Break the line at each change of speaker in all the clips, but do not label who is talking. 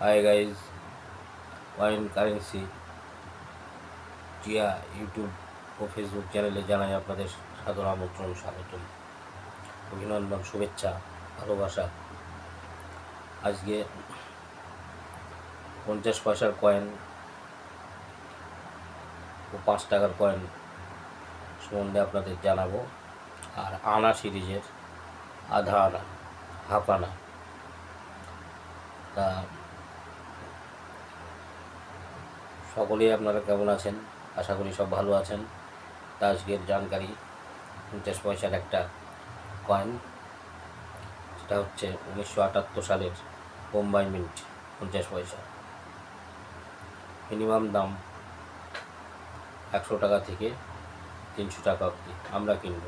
High guys wine currency টিয়া YouTube ও Facebook চ্যানেলে জানাই আপনাদের সাদর আমন্ত্রণ, স্বাগতম। অভিনন্দন, শুভেচ্ছা, ভালোবাসা। আজকে পঞ্চাশ পয়সার কয়েন ও পাঁচ টাকার কয়েন সম্বন্ধে আপনাদের জানাব। আর আনা সিরিজের আধা আনা হাফ আনা। তা সকলেই আপনারা কেমন আছেন? আশা করি সব ভালো আছেন। আজকের জানকারি, পঞ্চাশ পয়সার একটা কয়েন সেটা হচ্ছে উনিশশো আটাত্তর সালের বোম্বাই মিন্ট পঞ্চাশ পয়সা। মিনিমাম দাম একশো টাকা থেকে তিনশো টাকা অবধি আমরা কিনব।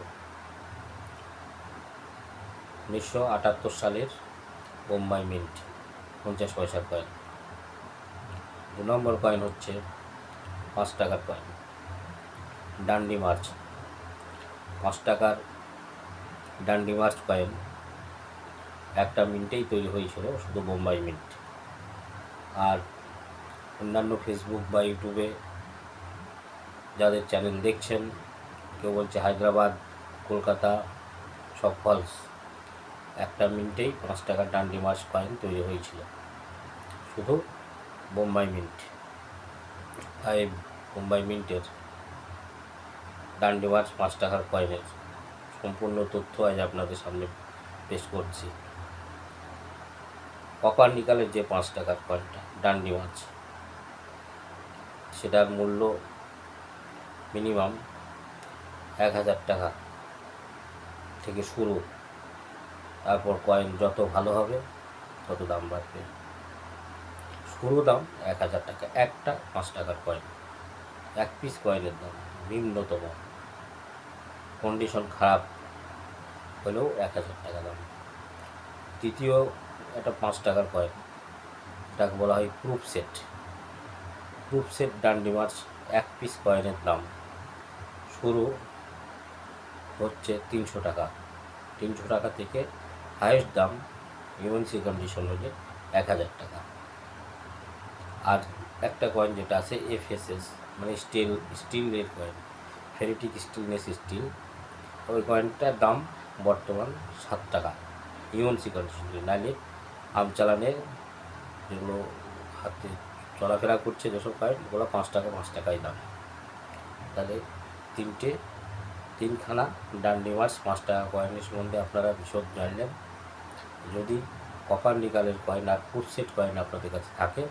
উনিশশো আটাত্তর সালের বোম্বাই মিন্ট পঞ্চাশ পয়সার কয়েন দু নম্বর কয়েন হচ্ছে পাঁচ টাকার কয়েন ডান্ডি মার্চ পাঁচ টাকার ডান্ডি মার্চ কয়েন একটা মিন্টেই তৈরি হয়েছিল, শুধু বোম্বাই মিন্ট আর অন্যান্য ফেসবুক বা ইউটিউবে যাদের চ্যানেল দেখছেন, কেউ বলছে হায়দ্রাবাদ, কলকাতা, সব ফলস একটা মিন্টেই পাঁচ টাকার ডান্ডি মার্চ কয়েন তৈরি হয়েছিল। শুধু বোম্বাই মিন্ট। এই বোম্বাই মিন্টের ডান্ডি মার্চ পাঁচ টাকার কয়েনের সম্পূর্ণ তথ্য আজ আপনাদের সামনে পেশ করছি। কপার নিকালের যে পাঁচ টাকার কয়েনটা ডান্ডি মাছ, সেটার মূল্য মিনিমাম এক হাজার টাকা থেকে শুরু। তারপর কয়েন যত ভালো হবে, তত দাম বাড়বে। শুরু দাম এক হাজার টাকা। একটা পাঁচ টাকার কয়েন এক পিস কয়েনের দাম, নিম্নতম। কন্ডিশন খারাপ হলেও এক হাজার টাকা দাম। তৃতীয় একটা পাঁচ টাকার কয়েন এটাকে বলা হয় proof set proof set Dandi march এক পিস কয়েনের দাম। শুরু হচ্ছে তিনশো টাকা। তিনশো টাকা থেকে হায়েস্ট দাম ইউএনসি কন্ডিশন হলে এক হাজার টাকা। আর একটা কয়েন যেটা আছে এফএসএস মানে স্টিল স্টিলের কয়েন ফেরিটিক স্টিলনেস স্টিল ওই কয়েনটার দাম বর্তমান সাত টাকা। ইউএনসি নাহলে আম চালানের যেগুলো হাতে চলাফেরা করছে যেসব কয়েন ওগুলো পাঁচ টাকা, পাঁচ টাকাই দাম। তাহলে তিনটে, তিনখানা ডান্ডি মাছ পাঁচ টাকা কয়েনের সম্বন্ধে আপনারা বিশদ জানলেন। যদি কপার নিকালের কয়েন আর ফুট সেট কয়েন আপনাদের কাছে থাকে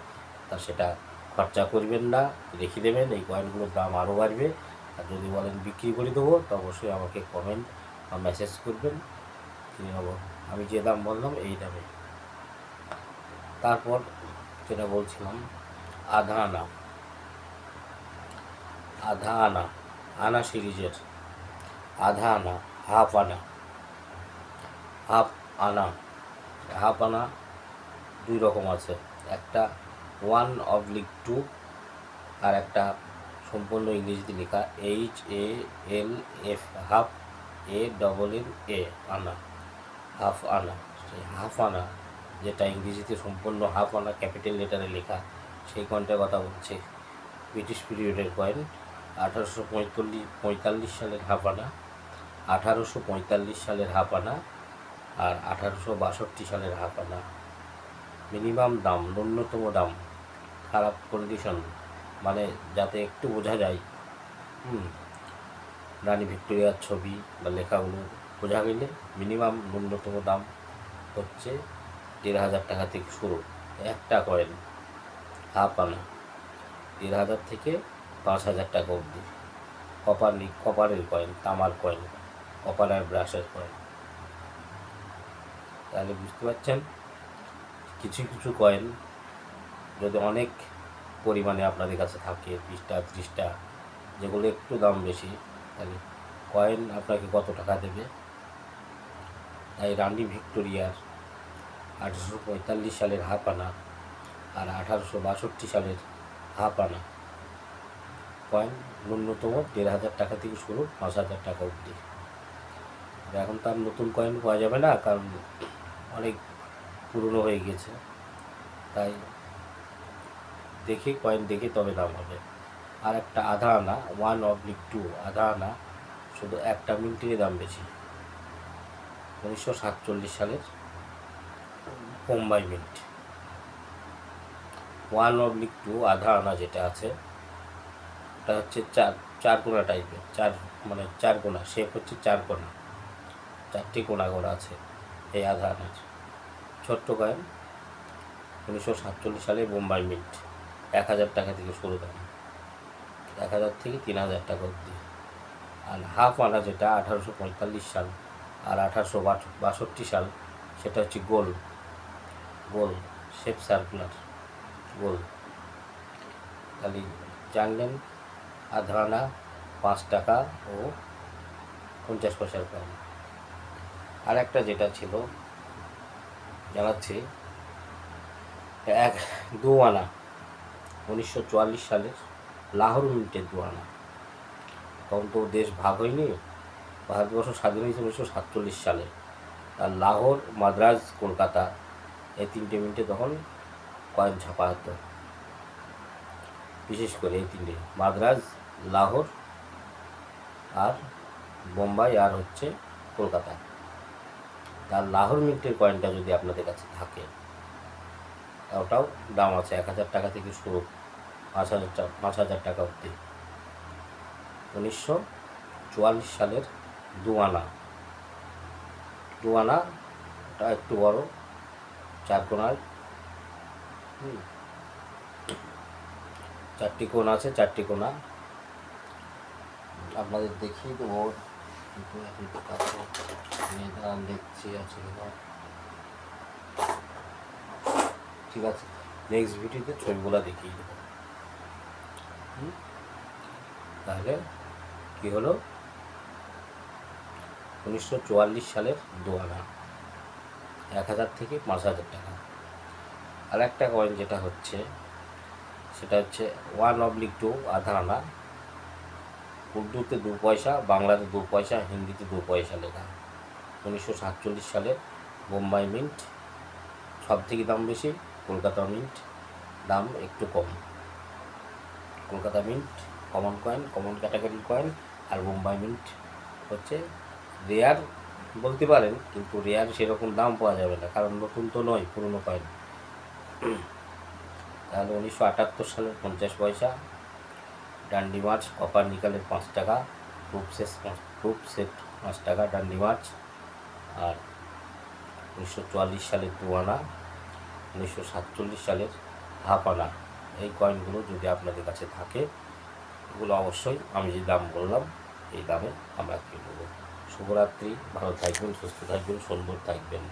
তা সেটা খরচা করবেন না, রেখে দেবেন, এই কয়েনগুলোর দাম আরও বাড়বে। আর যদি বলেন বিক্রি করে দেবো, তো অবশ্যই আমাকে কমেন্ট বা মেসেজ করবেন। কিনে নেব। আমি যে দাম বললাম, এই দামে। তারপর যেটা বলছিলাম, আধা আনা। আধা আনা। আনা সিরিজের। আধা আনা, হাফ আনা। হাফ আনা। হাফ আনা দুই রকম আছে। একটা ওয়ান অবলিক টু আর একটা সম্পূর্ণ ইংরেজিতে লেখা H A L F half A double N A anna half anna, সেই হাফ আনা যেটা ইংরেজিতে সম্পূর্ণ হাফ আনা ক্যাপিটাল লেটারে লেখা, সেই কয়েনটার কথা বলছে ব্রিটিশ পিরিয়ডের কয়েন আঠারোশো পঁয়তাল্লিশ পঁয়তাল্লিশ সালের হাফ আনা, আঠারোশো পঁয়তাল্লিশ সালের হাফ আনা আর আঠারোশো বাষট্টি সালের হাফ আনা। মিনিমাম দাম, ন্যূনতম দাম খারাপ কন্ডিশন মানে যাতে একটু বোঝা যায়, হুম, রানী ভিক্টোরিয়ার ছবি বা লেখাগুলো বোঝা গেলে মিনিমাম ন্যূনতম দাম হচ্ছে দেড় হাজার টাকা থেকে শুরু, একটা কয়েন হাফ আনা, দেড় হাজার থেকে পাঁচ হাজার টাকা অবধি কপার কপারের কয়েন তামার কয়েন কপার আর ব্রাশের কয়েন তাহলে বুঝতে পারছেন? কিছু কিছু কয়েন যদি অনেক পরিমাণে আপনাদের কাছে থাকে বিশটা ত্রিশটা যেগুলো একটু দাম বেশি, তাহলে কয়েন আপনাকে কত টাকা দেবে? তাই রানি ভিক্টোরিয়ার আঠারোশো পঁয়তাল্লিশ সালের হাফ আনা আর আঠারোশো বাষট্টি সালের হাফ আনা কয়েন ন্যূনতম দেড় হাজার টাকা থেকে শুরু পাঁচ হাজার টাকা অবধি। এখন তার নতুন কয়েন পাওয়া যাবে না, কারণ অনেক পুরনো হয়ে গেছে। তাই দেখে, কয়েন দেখে তবে দাম হবে। আর একটা আধা আনা ওয়ান অবলিক টু আধা আনা শুধু একটা মিনিটেরই দাম বেশি। উনিশশো সাতচল্লিশ সালের Bombay mint. One oblique two আধা আনা যেটা আছে, ওটা হচ্ছে চার চার কোনা টাইপের চার মানে চার কোনা শেপ হচ্ছে চার কোনা। চারটি কোনা করা আছে এই আধা আনার ছোট্ট কয়েন উনিশশো সাতচল্লিশ সালে বোম্বাই মিন্ট। এক হাজার টাকা থেকে শুরু দাম এক হাজার থেকে তিন হাজার টাকা অবধি। আর হাফ আনা যেটা আঠারোশো পঁয়তাল্লিশ সাল আর আঠারোশো বাষট্টি সাল, সেটা হচ্ছে গোল। গোল শেপ সার্কুলার গোল। তাহলে জানলেন আধা আনা পাঁচ টাকা ও পঞ্চাশ পয়সার কয়েন আর একটা যেটা ছিল, জানাচ্ছি, এক, দু আনা। উনিশশো সালের লাহোর মিনিটের দু তখন তো দেশ ভাগ হয়নি, ভারতবর্ষ স্বাধীন হয়েছে উনিশশো সাতচল্লিশ সালে। আর লাহোর, মাদ্রাজ, কলকাতা, এই তিনটে মিনিটে তখন কয়েন ছাপা হতো। বিশেষ করে এই তিনটে, মাদ্রাজ, লাহোর আর বোম্বাই আর হচ্ছে কলকাতা। তার লাহোর মিন্টের কয়েনটা যদি আপনাদের কাছে থাকে, ওটাও দাম আছে এক হাজার টাকা থেকে শুরু। পাঁচ হাজার পাঁচ হাজার টাকা অবধি। উনিশশো চুয়াল্লিশ সালের দুয়ানা ওটা একটু বড়, চার কোনার। চারটি কোণ আছে, চারটি কোনা আপনাদের দেখিয়ে দেবো। দেখছি আছে ঠিক আছে। নেক্সট ভিডিওতে ছবিগুলো দেখিয়ে দেবো হুম? তাহলে কি হলো? উনিশশো চুয়াল্লিশ সালের দোয়ানা। এক হাজার থেকে পাঁচ হাজার টাকা। আর একটা কয়েন যেটা হচ্ছে, সেটা হচ্ছে ওয়ান অবলিক টু আধা আনা। উর্দুতে দু পয়সা, বাংলাতে দু পয়সা, হিন্দিতে দু পয়সা লেখা। উনিশশো সাতচল্লিশ সালের বোম্বাই মিন্ট সব থেকে দাম বেশি, কলকাতা মিন্ট দাম একটু কম। Kolkata mint common coin common category coin আর বোম্বাই মিন্ট হচ্ছে রেয়ার বলতে পারেন, কিন্তু রেয়ার সেরকম দাম পাওয়া যাবে না, কারণ নতুন তো নয়, পুরনো কয়েন তাহলে উনিশশো আটাত্তর সালের পঞ্চাশ পয়সা ডান্ডি মাছ কপার নিকালের পাঁচ টাকা রূপ সেট পাঁচ রূপ সেট পাঁচ টাকা ডান্ডি মাছ আর উনিশশো চুয়াল্লিশ সালের দু আনা উনিশশো সাতচল্লিশ সালের হাফ আনা, এই কয়েনগুলো যদি আপনাদের কাছে থাকে এগুলো অবশ্যই আমি যে দাম বললাম, এই দামে আমরা কিনব শুভরাত্রি, ভালো থাকবেন, সুস্থ থাকবেন সুন্দর থাকবেন।